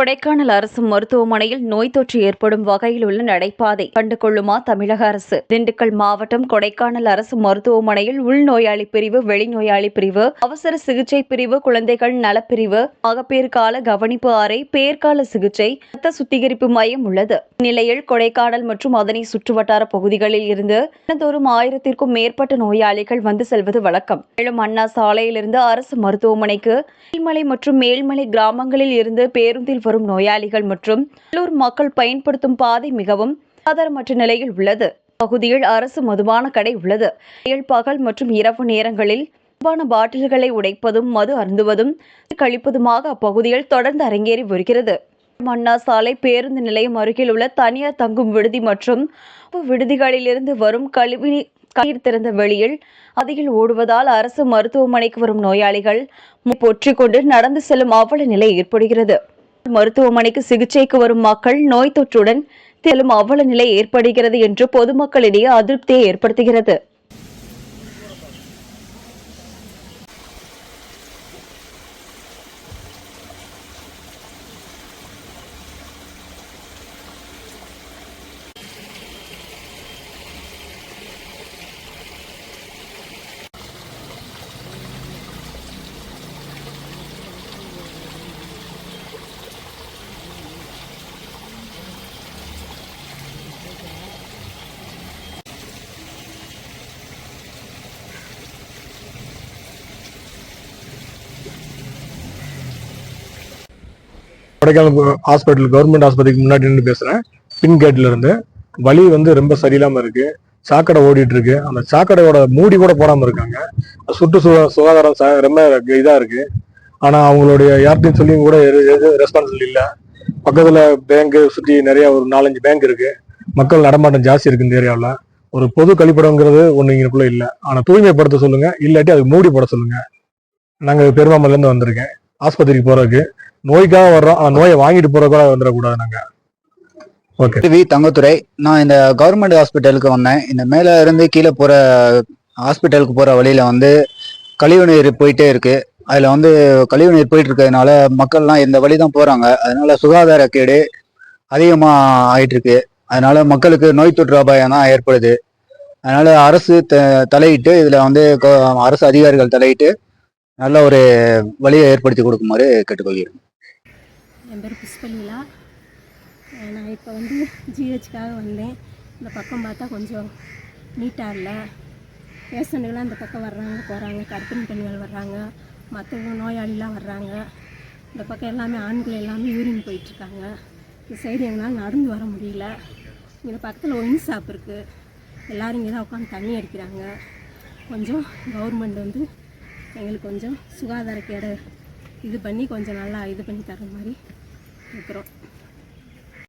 கொடைக்கானல் அரசு மருத்துவமனையில் நோய் தொற்று ஏற்படும் வகையில் உள்ள நடைபாதை கண்டு கொள்ளுமா தமிழக அரசு? திண்டுக்கல் மாவட்டம் கொடைக்கானல் அரசு மருத்துவமனையில் உள்நோயாளி பிரிவு வெளிநோயாளி பிரிவு அவசர சிகிச்சை பிரிவு குழந்தைகள் நலப்பிரிவு மகப்பேறு கவனிப்பு அறை பேர்கால சிகிச்சை ரத்த சுத்திகரிப்பு மையம் உள்ளது. நிலையில் கொடைக்கானல் மற்றும் அதனை சுற்றுவட்டார பகுதிகளில் இருந்து தினந்தோறும் ஆயிரத்திற்கும் மேற்பட்ட நோயாளிகள் வந்து செல்வது வழக்கம். மேலும் அண்ணா சாலையிலிருந்து அரசு மருத்துவமனைக்கு கீழ்மலை மற்றும் மேல்மலை கிராமங்களில் இருந்து பேருந்தில் வரும் நோயாளிகள் மற்றும் உள்ளூர் மக்கள் பயன்படுத்தும் பாதை மிகவும் ஆதாரமற்ற நிலையில் உள்ளது. பகுதியில் அரசு மதுபான கடை உள்ளது. பகல் மற்றும் இரவு நேரங்களில் மதுபான பாட்டில்களை உடைப்பதும் மது அருந்துவதும் கழிப்பதுமாக அப்பகுதியில் தொடர்ந்து அரங்கேறி வருகிறது. மன்னா சாலை பேருந்து நிலையம் அருகில் உள்ள தனியார் தங்கும் விடுதி மற்றும் விடுதிகளிலிருந்து வரும் கழிவு கண்ணீர் திறந்த வெளியில் அதில் ஓடுவதால் அரசு மருத்துவமனைக்கு வரும் நோயாளிகள் பொற்றிக்கொண்டு நடந்து செல்லும் அவல நிலை ஏற்படுகிறது. மருத்துவமனைக்கு சிகிச்சைக்கு வரும் மக்கள் நோய் தொற்றுடன் செல்லும் அவல நிலை ஏற்படுகிறது என்று பொதுமக்களிடையே அதிருப்தியை ஏற்படுத்துகிறது. கொடைக்கானல் ஹாஸ்பிட்டல் கவர்மெண்ட் ஆஸ்பத்திரிக்கு முன்னாடி நின்று பேசுகிறேன் பின் கேட்ல இருந்து. வழி வந்து ரொம்ப சரியில்லாமல் இருக்கு. சாக்கடை ஓடிட்டு இருக்கு. அந்த சாக்கடையோட மூடி கூட போடாமல் இருக்காங்க. சுற்று சுகாதாரம் ச- ரொம்ப இதாக இருக்கு. ஆனால் அவங்களுடைய யார்கிட்டையும் சொல்லியும் கூட ரெஸ்பான்சிபிள் இல்லை. பக்கத்தில் பேங்க் சுற்றி நிறைய ஒரு நாலஞ்சு பேங்க் இருக்கு. மக்கள் நடமாட்டம் ஜாஸ்தி இருக்கு இந்த ஏரியாவில். ஒரு பொது கழிப்பிடங்கிறது ஒன்று இங்கக்குள்ள இல்லை. ஆனால் தூய்மைப்படுத்த சொல்லுங்க. இல்லாட்டி அதுக்கு மூடி போட சொல்லுங்க. நாங்கள் பெருமாமலேருந்து வந்திருக்கேன். ஆஸ்பத்திரிக்கு போறதுக்கு. நோய்க்காக வர்றோம். ஆனா நோயை வாங்கிட்டு போறதுக்காக வந்துடக்கூடாது நாங்க. Okay we. தங்கத்துறை நான் இந்த கவர்மெண்ட் ஹாஸ்பிட்டலுக்கு வந்தேன். இந்த மேலே இருந்து கீழே போகிற ஹாஸ்பிட்டலுக்கு போகிற வழியில் வந்து கழிவு நீர் போயிட்டே இருக்கு. அதில் வந்து கழிவு நீர் போயிட்டு இருக்கிறதுனால மக்கள்லாம் இந்த வழி தான் போகிறாங்க அதனால சுகாதார கேடு அதிகமாக ஆயிட்டு இருக்கு. அதனால மக்களுக்கு நோய் தொற்று அபாயம் தான் ஏற்படுது. அதனால அரசு த தலையிட்டு இதில் வந்து அரசு அதிகாரிகள் தலையிட்டு நல்ல ஒரு வழியை ஏற்படுத்தி கொடுக்குமாறு கேட்டுக்கொள்கிறேன். என் பேர் புஷ்பலீலா. நான் இப்போ வந்து ஜிஹெச்சுக்காக வந்தேன். இந்த பக்கம் பார்த்தா கொஞ்சம் நீட்டாக இல்லை. பேஷண்ட்டுகளாம் இந்த பக்கம் வர்றாங்க போகிறாங்க கர்ப்பிணி பெண்கள் வர்றாங்க மற்றவங்க நோயாளிலாம் வர்றாங்க. இந்த பக்கம் எல்லாமே ஆண்கள் எல்லாமே யூரின் போயிட்டுருக்காங்க. இந்த சைடு எங்களால் நடந்து வர முடியல. இங்கே பக்கத்தில் ஒயின் ஷாப் இருக்குது எல்லோரும் இங்கே தான் உட்காந்து தண்ணி அடிக்கிறாங்க. கொஞ்சம் கவர்மெண்ட் வந்து எங்களுக்கு கொஞ்சம் சுகாதார கேடை இது பண்ணி கொஞ்சம் நல்லா இது பண்ணி தர மாதிரி இருக்கிறோம்.